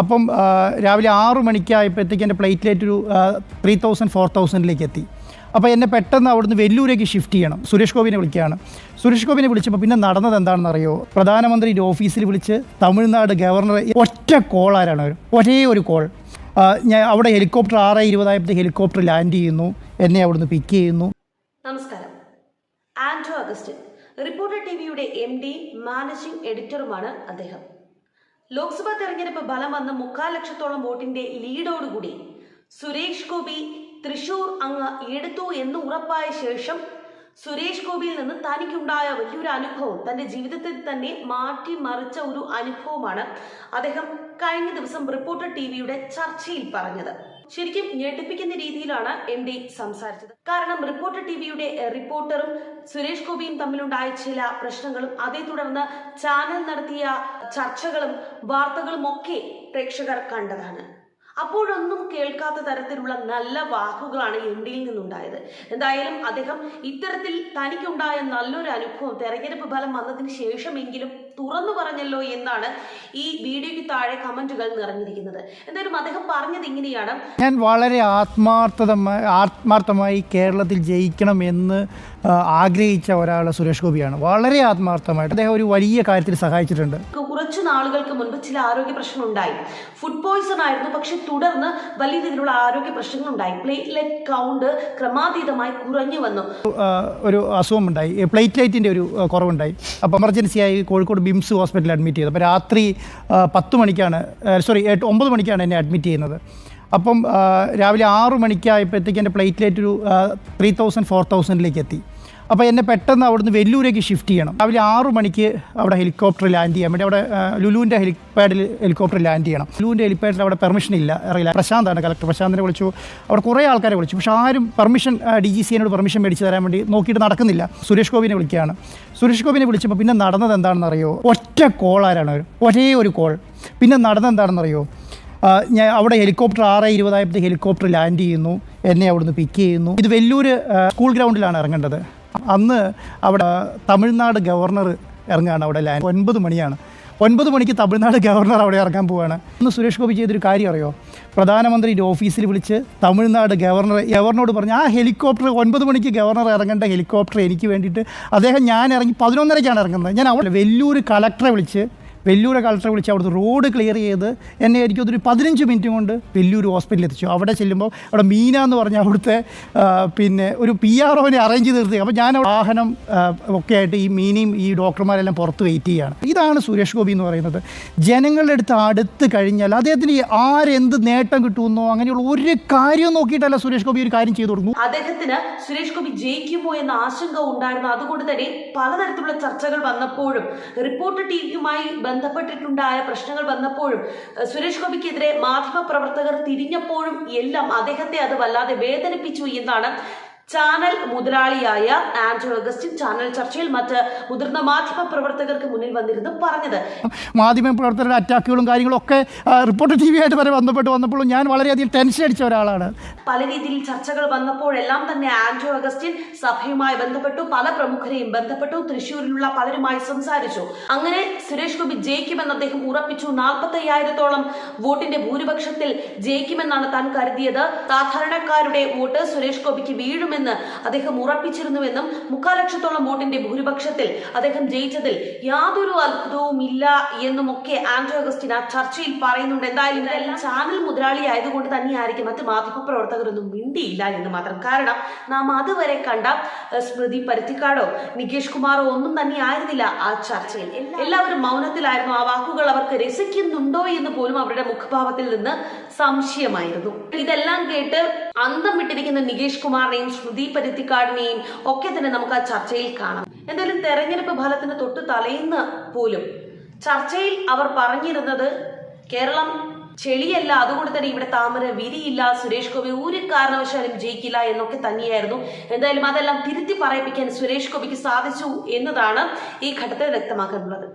അപ്പം രാവിലെ ആറു മണിക്കായപ്പോഴത്തേക്ക് എന്റെ പ്ലേറ്റിലേറ്റ് ഒരു ത്രീ തൗസൻഡ് ഫോർ തൗസൻഡിലേക്ക് എത്തി. അപ്പോൾ എന്നെ പെട്ടെന്ന് അവിടുന്ന് വെല്ലൂരേക്ക് ഷിഫ്റ്റ് ചെയ്യണം. സുരേഷ് ഗോപിനെ വിളിക്കുകയാണ്. സുരേഷ് ഗോപിനെ വിളിച്ചപ്പോൾ പിന്നെ നടന്നത് എന്താണെന്ന് അറിയോ പ്രധാനമന്ത്രിയുടെ ഓഫീസിൽ വിളിച്ച് തമിഴ്നാട് ഗവർണർ ഒറ്റ കോൾ ആരാണ്? ഒരേ ഒരു കോൾ ഞാൻ അവിടെ ഹെലികോപ്റ്റർ ആറ് ഇരുപതായപ്പോഴത്തെ ഹെലികോപ്റ്റർ ലാൻഡ് ചെയ്യുന്നു. എന്നെ അവിടുന്ന് പിക്ക് ചെയ്യുന്നു. നമസ്കാരം. Andro Augustine reporter TV M D managing എഡിറ്ററുമാണ് അദ്ദേഹം. ലോക്സഭാ തെരഞ്ഞെടുപ്പ് ബലം വന്ന് മുക്കാൽ ലക്ഷത്തോളം വോട്ടിന്റെ ലീഡോടുകൂടി. സുരേഷ് ഗോപി തൃശൂർ അങ്ങ് എടുത്തു എന്ന് ഉറപ്പായ ശേഷം സുരേഷ് ഗോപിയിൽ നിന്ന് തനിക്കുണ്ടായ വലിയൊരു അനുഭവം തന്റെ ജീവിതത്തിൽ തന്നെ മാറ്റിമറിച്ച ഒരു അനുഭവമാണ് അദ്ദേഹം കഴിഞ്ഞ ദിവസം റിപ്പോർട്ടർ ടിവിയുടെ ചർച്ചയിൽ പറഞ്ഞത്. ശരിക്കും ഞെട്ടിപ്പിക്കുന്ന രീതിയിലാണ് എം ഡി സംസാരിച്ചത്. കാരണം റിപ്പോർട്ടർ ടിവിയുടെ റിപ്പോർട്ടറും സുരേഷ് ഗോപിയും തമ്മിലുണ്ടായ ചില പ്രശ്നങ്ങളും അതേ തുടർന്ന് ചാനൽ നടത്തിയ ചർച്ചകളും വാർത്തകളും ഒക്കെ പ്രേക്ഷകർ കണ്ടതാണ്. അപ്പോഴൊന്നും കേൾക്കാത്ത തരത്തിലുള്ള നല്ല വാക്കുകളാണ് എം ഡിയിൽ നിന്നുണ്ടായത്. എന്തായാലും അദ്ദേഹം ഇത്തരത്തിൽ തനിക്കുണ്ടായ നല്ലൊരു അനുഭവം തെരഞ്ഞെടുപ്പ് ഫലം വന്നതിന് ശേഷമെങ്കിലും തുറന്നു പറഞ്ഞല്ലോ എന്നാണ് ഈ വീഡിയോയ്ക്ക് താഴെ കമന്റുകൾ നിറഞ്ഞിരിക്കുന്നത്. എന്തായാലും അദ്ദേഹം പറഞ്ഞത് ഇങ്ങനെയാണ്. ഞാൻ വളരെ ആത്മാർത്ഥമായി ആത്മാർത്ഥമായി കേരളത്തിൽ ജയിക്കണം എന്ന് ആഗ്രഹിച്ച ഒരാൾ സുരേഷ് ഗോപിയാണ്. വളരെ ആത്മാർത്ഥമായിട്ട് അദ്ദേഹം ഒരു വലിയ കാര്യത്തിൽ സഹായിച്ചിട്ടുണ്ട്. കുറച്ചു നാളുകൾക്ക് മുൻപ് ചില ആരോഗ്യ പ്രശ്നങ്ങൾ ഉണ്ടായി ഫുഡ് പോയ്സൺ ആയിരുന്നു പക്ഷെ തുടർന്ന് വലിയ രീതിയിലുള്ള ആരോഗ്യ പ്രശ്നങ്ങൾ ഉണ്ടായി പ്ലേറ്റ്ലെറ്റ് കൗണ്ട് ക്രമാതീതമായി കുറഞ്ഞു വന്നു. ഒരു അസുഖം ഉണ്ടായി പ്ലേറ്റ്ലൈറ്റിന്റെ ഒരു കുറവുണ്ടായി. കുറവുണ്ടായി അപ്പോൾ എമർജൻസിയായി കോഴിക്കോട് ബിംസ് ഹോസ്പിറ്റലിൽ അഡ്മിറ്റ് ചെയ്തു. അപ്പോൾ രാത്രി പത്ത് മണിക്കാണ് സോറി ഒമ്പത് മണിക്കാണ് എന്നെ അഡ്മിറ്റ് ചെയ്യുന്നത്. അപ്പം രാവിലെ ആറു മണിക്കായപ്പോഴത്തേക്ക് എന്റെ പ്ലേറ്റ്ലേറ്റ് ഒരു ത്രീ തൗസൻഡ് ഫോർ തൗസൻഡിലേക്ക് എത്തി. അപ്പോൾ എന്നെ പെട്ടെന്ന് അവിടുന്ന് വെല്ലൂരേക്ക് ഷിഫ്റ്റ് ചെയ്യണം. രാവിലെ ആറു മണിക്ക് അവിടെ ഹെലികോപ്റ്റർ ലാൻഡ് ചെയ്യാൻ വേണ്ടി അവിടെ ലുലുവിന്റെ ഹെലിപാഡിൽ ഹെലികോപ്റ്റർ ലാൻഡ് ചെയ്യണം. ലുലുവിന്റെ ഹെലിപാഡിൽ അവിടെ പെർമിഷൻ ഇല്ല. അറിയില്ല. പ്രശാന്താണ് കളക്ടർ പ്രശാന്തിനെ വിളിച്ചു. അവിടെ കുറേ ആൾക്കാരെ വിളിച്ചു. പക്ഷേ ആരും പെർമിഷൻ ഡി ജി സിനോട് പെർമിഷൻ മേടിച്ച് തരാൻ വേണ്ടി നോക്കിയിട്ട് നടക്കുന്നില്ല. സുരേഷ് ഗോപിനെ വിളിക്കുകയാണ്. സുരേഷ് ഗോപിനെ വിളിച്ചപ്പോൾ പിന്നെ നടന്നത് എന്താണെന്ന് അറിയോ ഒറ്റ കോൾ ആരാണ് ഒരേ ഒരു കോൾ പിന്നെ അറിയോ ഞാൻ അവിടെ ഹെലികോപ്റ്റർ ആറ് ഇരുപതായപ്പോഴത്തേക്ക് ഹെലികോപ്റ്റർ ലാൻഡ് ചെയ്യുന്നു. എന്നെ അവിടുന്ന് പിക്ക് ചെയ്യുന്നു. ഇത് വെല്ലൂർ സ്കൂൾ ഗ്രൗണ്ടിലാണ് ഇറങ്ങേണ്ടത്. അന്ന് അവിടെ തമിഴ്നാട് ഗവർണർ ഇറങ്ങുകയാണ് അവിടെ ലാൻഡ്. ഒൻപത് മണിയാണ്. ഒൻപത് മണിക്ക് തമിഴ്നാട് ഗവർണർ അവിടെ ഇറങ്ങാൻ പോവുകയാണ് ഇന്ന് സുരേഷ് ഗോപി ചെയ്തൊരു കാര്യം അറിയോ? പ്രധാനമന്ത്രിയുടെ ഓഫീസിൽ വിളിച്ച് തമിഴ്നാട് ഗവർണർ ഗവർണറോട് പറഞ്ഞു ആ ഹെലികോപ്റ്റർ ഒൻപത് മണിക്ക് ഗവർണർ ഇറങ്ങേണ്ട ഹെലികോപ്റ്റർ എനിക്ക് വേണ്ടിയിട്ട് അദ്ദേഹം ഞാൻ ഇറങ്ങി പതിനൊന്നരയ്ക്കാണ് ഇറങ്ങുന്നത്. ഞാൻ അവിടെ വലിയൊരു കളക്ടറെ വിളിച്ച് വെല്ലൂർ കളക്ടറെ വിളിച്ച് അവിടുത്തെ റോഡ് ക്ലിയർ ചെയ്ത് എന്നെ എനിക്ക് ഒരു പതിനഞ്ച് മിനിറ്റ് കൊണ്ട് വെല്ലൂർ ഹോസ്പിറ്റലിൽ എത്തിച്ചു. അവിടെ ചെല്ലുമ്പോൾ അവിടെ മീന എന്ന് പറഞ്ഞ അവിടുത്തെ പിന്നെ ഒരു പി ആർ ഒനെ അറേഞ്ച് ചെയ്ത് നിർത്തി. അപ്പോൾ ഞാൻ വാഹനം ഒക്കെ ആയിട്ട് ഈ മീനയും ഈ ഡോക്ടർമാരെല്ലാം പുറത്ത് വെയിറ്റ് ചെയ്യുകയാണ് ഇതാണ് സുരേഷ് ഗോപി എന്ന് പറയുന്നത്. ജനങ്ങളുടെ അടുത്ത് അടുത്ത് കഴിഞ്ഞാൽ അദ്ദേഹത്തിന് ആരെന്ത് നേട്ടം കിട്ടുമെന്നോ അങ്ങനെയുള്ള ഒരു കാര്യവും നോക്കിയിട്ടല്ല സുരേഷ് ഗോപി ഒരു കാര്യം ചെയ്തു കൊടുക്കുന്നു അദ്ദേഹത്തിന് സുരേഷ് ഗോപി ജയിക്കുമോ എന്ന ആശങ്ക ഉണ്ടായിരുന്നു. അതുകൊണ്ട് തന്നെ പലതരത്തിലുള്ള ചർച്ചകൾ വന്നപ്പോഴും റിപ്പോർട്ടർ ടിവിയുമായി ബന്ധപ്പെട്ടിട്ടുണ്ടായ പ്രശ്നങ്ങൾ വന്നപ്പോഴും സുരേഷ് ഗോപിക്കെതിരെ മാധ്യമ പ്രവർത്തകർ തിരിഞ്ഞപ്പോഴും എല്ലാം അദ്ദേഹത്തെ അത് വല്ലാതെ വേദനിപ്പിച്ചു എന്നാണ് ചാനൽ മുതലാളിയായ ആൻഡ്രോ അഗസ്റ്റിൻ ചാനൽ ചർച്ചയിൽ മറ്റ് മുതിർന്ന മാധ്യമ പ്രവർത്തകർക്ക് മുന്നിൽ വന്നിരുന്നു പറഞ്ഞത്. മാധ്യമ പ്രവർത്തകരുടെ അറ്റാക്കുകളും കാര്യങ്ങളും ഒക്കെ റിപ്പോർട്ട് ടി വി ആയിട്ട് വരെ ബന്ധപ്പെട്ട് വന്നപ്പോഴും ഞാൻ വളരെയധികം ടെൻഷൻ അടിച്ച ഒരാളാണ്. പല രീതിയിൽ ചർച്ചകൾ വന്നപ്പോഴെല്ലാം തന്നെ ആൻഡ്രോ അഗസ്റ്റിൻ സഭയുമായി ബന്ധപ്പെട്ടു പല പ്രമുഖരെയും ബന്ധപ്പെട്ടു തൃശ്ശൂരിലുള്ള പലരുമായി സംസാരിച്ചു. അങ്ങനെ സുരേഷ് ഗോപി ജയിക്കുമെന്ന് അദ്ദേഹം ഉറപ്പിച്ചു. നാൽപ്പത്തി അയ്യായിരത്തോളം വോട്ടിന്റെ ഭൂരിപക്ഷത്തിൽ ജയിക്കുമെന്നാണ് താൻ കരുതിയത്. സാധാരണക്കാരുടെ വോട്ട് സുരേഷ് ഗോപിക്ക് വീഴുമെന്ന് അദ്ദേഹം ഉറപ്പിച്ചിരുന്നുവെന്നും മുക്കാലക്ഷത്തോളം വോട്ടിന്റെ ഭൂരിപക്ഷത്തിൽ അദ്ദേഹം ജയിച്ചതിൽ യാതൊരു അത്ഭുതവും ഇല്ല എന്നുമൊക്കെ ആൻഡ്രോ അഗസ്റ്റിൻ ആ ചർച്ചയിൽ പറയുന്നുണ്ട്. എന്തായാലും ഇതെല്ലാം ചാനൽ മുതലാളി ആയതുകൊണ്ട് തന്നെയായിരിക്കും. മറ്റ് മാധ്യമപ്രവർത്തകരൊന്നും മിണ്ടിയില്ല എന്ന് മാത്രം. കാരണം നാം അതുവരെ കണ്ട സ്മൃതി പരുത്തിക്കാടോ നികേഷ് കുമാറോ ഒന്നും തന്നെ ആയിരുന്നില്ല ആ ചർച്ചയിൽ. എല്ലാവരും മൗനത്തിലായിരുന്നു. ആ വാക്കുകൾ അവർക്ക് രസിക്കുന്നുണ്ടോ എന്ന് പോലും അവരുടെ മുഖഭാവത്തിൽ നിന്ന് സംശയമായിരുന്നു. ഇതെല്ലാം കേട്ട് അന്തം വിട്ടിരിക്കുന്ന നികേഷ് കുമാറിനെയും സ്മൃതി പരുത്തിക്കാടിനെയും ഒക്കെ തന്നെ നമുക്ക് ആ ചർച്ചയിൽ കാണാം. എന്തായാലും തെരഞ്ഞെടുപ്പ് ഫലത്തിന് തൊട്ട് തലേന്ന് പോലും ചർച്ചയിൽ അവർ പറഞ്ഞിരുന്നത് കേരളം ചെളിയല്ല അതുകൊണ്ട് തന്നെ ഇവിടെ താമര വിരിയില്ല സുരേഷ് ഗോപി ഒരു കാരണവശാലും ജയിക്കില്ല എന്നൊക്കെ തന്നെയായിരുന്നു. എന്തായാലും അതെല്ലാം തിരുത്തി പറയിപ്പിക്കാൻ സുരേഷ് ഗോപിക്ക് സാധിച്ചു എന്നതാണ് ഈ ഘട്ടത്തിൽ വ്യക്തമാക്കാനുള്ളത്.